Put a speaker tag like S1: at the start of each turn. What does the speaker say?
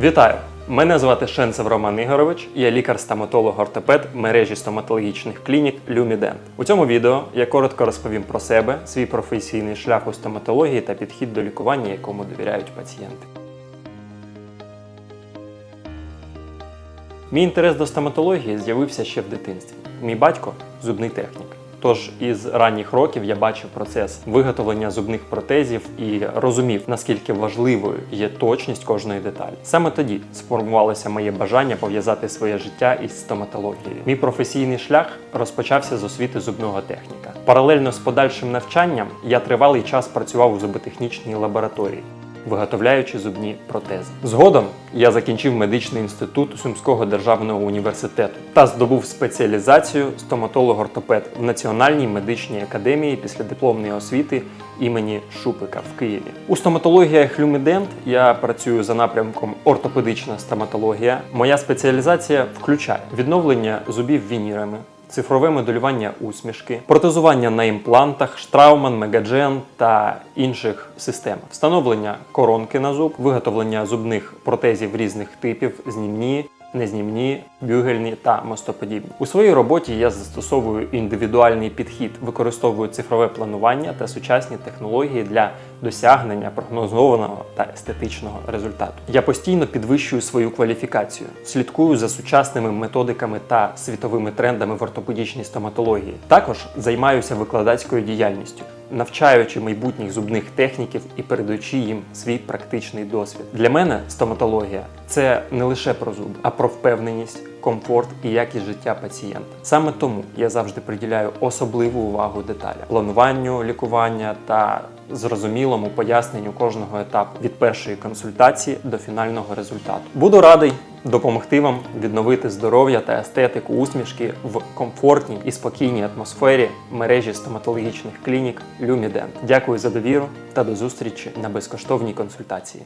S1: Вітаю! Мене звати Шенцев Роман Ігорович, я лікар-стоматолог-ортопед мережі стоматологічних клінік Люмідент. У цьому відео я коротко розповім про себе, свій професійний шлях у стоматології та підхід до лікування, якому довіряють пацієнти. Мій інтерес до стоматології з'явився ще в дитинстві. Мій батько зубний технік. Тож із ранніх років я бачив процес виготовлення зубних протезів і розумів, наскільки важливою є точність кожної деталі. Саме тоді сформувалося моє бажання пов'язати своє життя із стоматологією. Мій професійний шлях розпочався з освіти зубного техніка. Паралельно з подальшим навчанням я тривалий час працював у зуботехнічній лабораторії виготовляючи зубні протези. Згодом я закінчив медичний інститут Сумського державного університету та здобув спеціалізацію стоматолог-ортопед в Національній медичній академії післядипломної освіти імені Шупика в Києві. У стоматологіях Люмідент я працюю за напрямком ортопедична стоматологія. Моя спеціалізація включає відновлення зубів вінірами, цифрове моделювання усмішки, протезування на імплантах, штрауман, мегаджен та інших систем, встановлення коронки на зуб, виготовлення зубних протезів різних типів, знімні. Незнімні, бюгельні та мостоподібні. У своїй роботі я застосовую індивідуальний підхід, використовую цифрове планування та сучасні технології для досягнення прогнозованого та естетичного результату. Я постійно підвищую свою кваліфікацію, слідкую за сучасними методиками та світовими трендами в ортопедичній стоматології. Також займаюся викладацькою діяльністю, навчаючи майбутніх зубних техніків і передаючи їм свій практичний досвід. Для мене стоматологія це не лише про зуби, а про впевненість, комфорт і якість життя пацієнта. Саме тому я завжди приділяю особливу увагу деталям, плануванню лікування та зрозумілому поясненню кожного етапу від першої консультації до фінального результату. Буду радий допомогти вам відновити здоров'я та естетику усмішки в комфортній і спокійній атмосфері мережі стоматологічних клінік Люмідент. Дякую за довіру та до зустрічі на безкоштовній консультації.